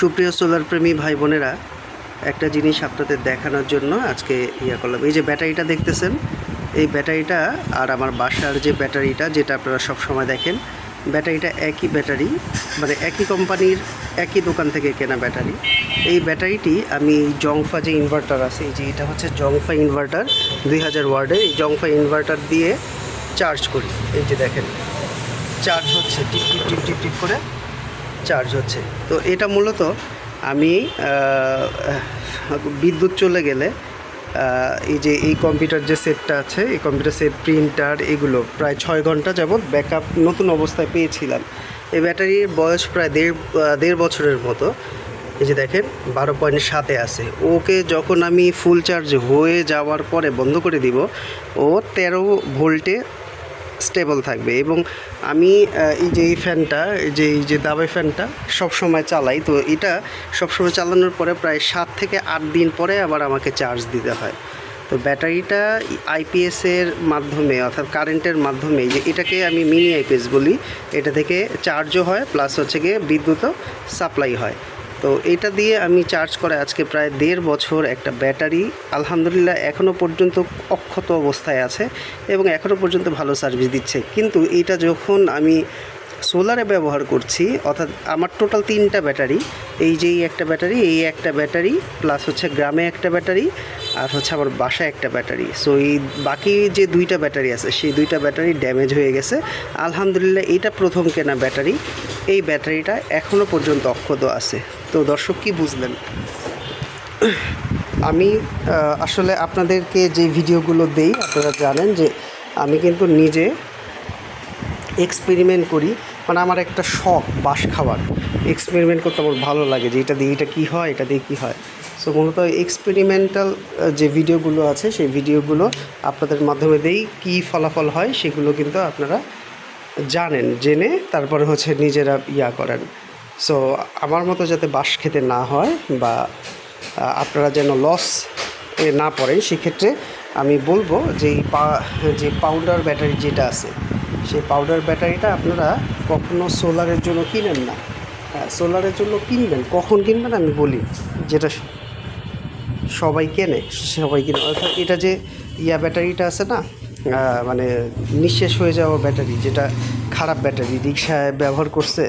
সুপ্রিয় সোলার প্রেমী ভাই বোনেরা একটা জিনিস আপনাদের দেখানোর জন্য আজকে ইয়া করলাম। এই যে ব্যাটারিটা দেখতেছেন, এই ব্যাটারিটা আর আমার বাসার যে ব্যাটারিটা, যেটা আপনারা সব সময় দেখেন, ব্যাটারিটা একই ব্যাটারি মানে একই কোম্পানির একই দোকান থেকে কেনা ব্যাটারি। এই ব্যাটারিটি আমি জংফা যে ইনভার্টার আছে, এই যে এটা হচ্ছে জংফা ইনভার্টার দুই হাজার ওয়ার্ডের এই জংফা ইনভার্টার দিয়ে চার্জ করি। এই যে দেখেন চার্জ হচ্ছে, টিপ টিপ টিপ টিপ টিপ করে চার্জ হচ্ছে। তো এটা মূলত আমি বিদ্যুৎ চলে গেলে এই যে এই কম্পিউটার যে সেটটা আছে, এই কম্পিউটার সেট প্রিন্টার এগুলো প্রায় ছয় ঘণ্টা যাবৎ ব্যাকআপ নতুন অবস্থায় পেয়েছিলাম। এই ব্যাটারির বয়স প্রায় দেড় দেড় বছরের মতো। এই যে দেখেন, বারো পয়েন্ট সাতে আছে। ওকে যখন আমি ফুল চার্জ হয়ে যাওয়ার পরে বন্ধ করে দিব, ও তেরো ভোল্টে স্টেবল থাকবে এবং আমি এই যে এই ফ্যানটা, এই যে এই যে দাবাই ফ্যানটা সবসময় চালাই। তো এটা সব সময় চালানোর পরে প্রায় সাত থেকে আট দিন পরে আবার আমাকে চার্জ দিতে হয়। তো ব্যাটারিটা আইপিএসের মাধ্যমে অর্থাৎ কারেন্টের মাধ্যমে যে এটাকে আমি মিনি আইপিএস বলি, এটা থেকে চার্জও হয় প্লাস হচ্ছে গিয়ে বিদ্যুৎও সাপ্লাই হয়। তো এটা দিয়ে আমি চার্জ করে আজকে প্রায় দেড় বছর একটা ব্যাটারি আলহামদুলিল্লাহ এখনও পর্যন্ত অক্ষত অবস্থায় আছে এবং এখনও পর্যন্ত ভালো সার্ভিস দিচ্ছে। কিন্তু এটা যখন আমি সোলারে ব্যবহার করছি, অর্থাৎ আমার টোটাল তিনটা ব্যাটারি এই যে একটা ব্যাটারি এই একটা ব্যাটারি প্লাস হচ্ছে গ্রামে একটা ব্যাটারি আর হচ্ছে আমার বাসায় একটা ব্যাটারি সো এই বাকি যে দুইটা ব্যাটারি আছে, সেই দুইটা ব্যাটারি ড্যামেজ হয়ে গেছে। আলহামদুলিল্লাহ এইটা প্রথম কেনা ব্যাটারি এই ব্যাটারিটা এখনও পর্যন্ত অক্ষত আছে। তো দর্শক কি বুঝলেন? আমি আসলে আপনাদেরকে যে ভিডিওগুলো দেই, আপনারা জানেন যে আমি কিন্তু নিজে এক্সপেরিমেন্ট করি। মানে আমার একটা শখ বাস খাওয়ার। এক্সপেরিমেন্ট করতে আমার ভালো লাগে যে এটা দিয়ে এটা কী হয়, এটা দিয়ে কী হয়। সো মূলত এক্সপেরিমেন্টাল যে ভিডিওগুলো আছে, সেই ভিডিওগুলো আপনাদের মাধ্যমে দিয়েই কী ফলাফল হয় সেগুলো কিন্তু আপনারা জানেন, জেনে তারপরে হচ্ছে নিজেরা ইয়া করেন। সো আমার মতো যাতে বাঁশ খেতে না হয় বা আপনারা যেন লস না পড়েন, সেক্ষেত্রে আমি বলব যে পা, যে পাউডার ব্যাটারি যেটা আছে, সেই পাউডার ব্যাটারিটা আপনারা কখনো সোলারের জন্য কিনেন না। সোলারের জন্য কিনবেন, কখন কিনবেন আমি বলি, যেটা সবাই কেনে, সবাই কিনে। অর্থাৎ এটা যে ইয়া ব্যাটারিটা আছে না মানে নিঃশেষ হয়ে যাওয়া ব্যাটারি যেটা খারাপ ব্যাটারি রিক্সায় ব্যবহার করছে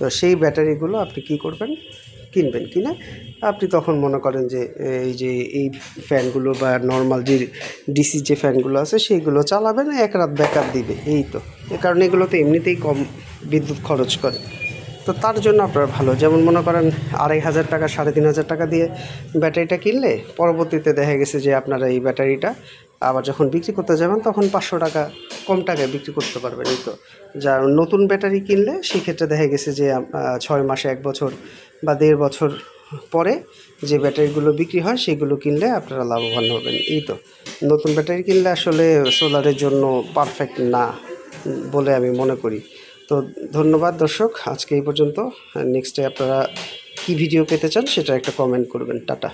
তো সেই ব্যাটারিগুলো আপনি কি করবেন? কিনবেন। কিনে আপনি তখন মনে করেন যে, এই যে, এই ফ্যানগুলো বা নর্মাল যে ডিসি যে ফ্যানগুলো আছে, সেইগুলো চালাবেন, এক রাত ব্যাকআপ দিবে। এই তো। এ কারণে এগুলো তো এমনিতেই কম বিদ্যুৎ খরচ করে। তো তার জন্য আপনার ভালো। যেমন মনে করেন, আড়াই হাজার টাকা, সাড়ে তিন হাজার টাকা দিয়ে ব্যাটারিটা কিনলে পরবর্তীতে দেখা গেছে যে, আপনারা এই ব্যাটারিটা আবার যখন বিক্রি করতে যাবেন, তখন পাঁচশো টাকা কম টাকায় বিক্রি করতে পারবেন, এই তো। যা নতুন ব্যাটারি কিনলে সেক্ষেত্রে দেখা গেছে যে ছয় মাসে এক বছর বা দেড় বছর পরে যে ব্যাটারিগুলো বিক্রি হয় সেগুলো কিনলে আপনারা লাভবান হবেন, এই তো। নতুন ব্যাটারি কিনলে আসলে সোলারের জন্য পারফেক্ট না বলে আমি মনে করি। তো ধন্যবাদ দর্শক, আজকে এই পর্যন্ত। নেক্সটে আপনারা কী ভিডিও পেতে চান সেটা একটা কমেন্ট করবেন। টাটা।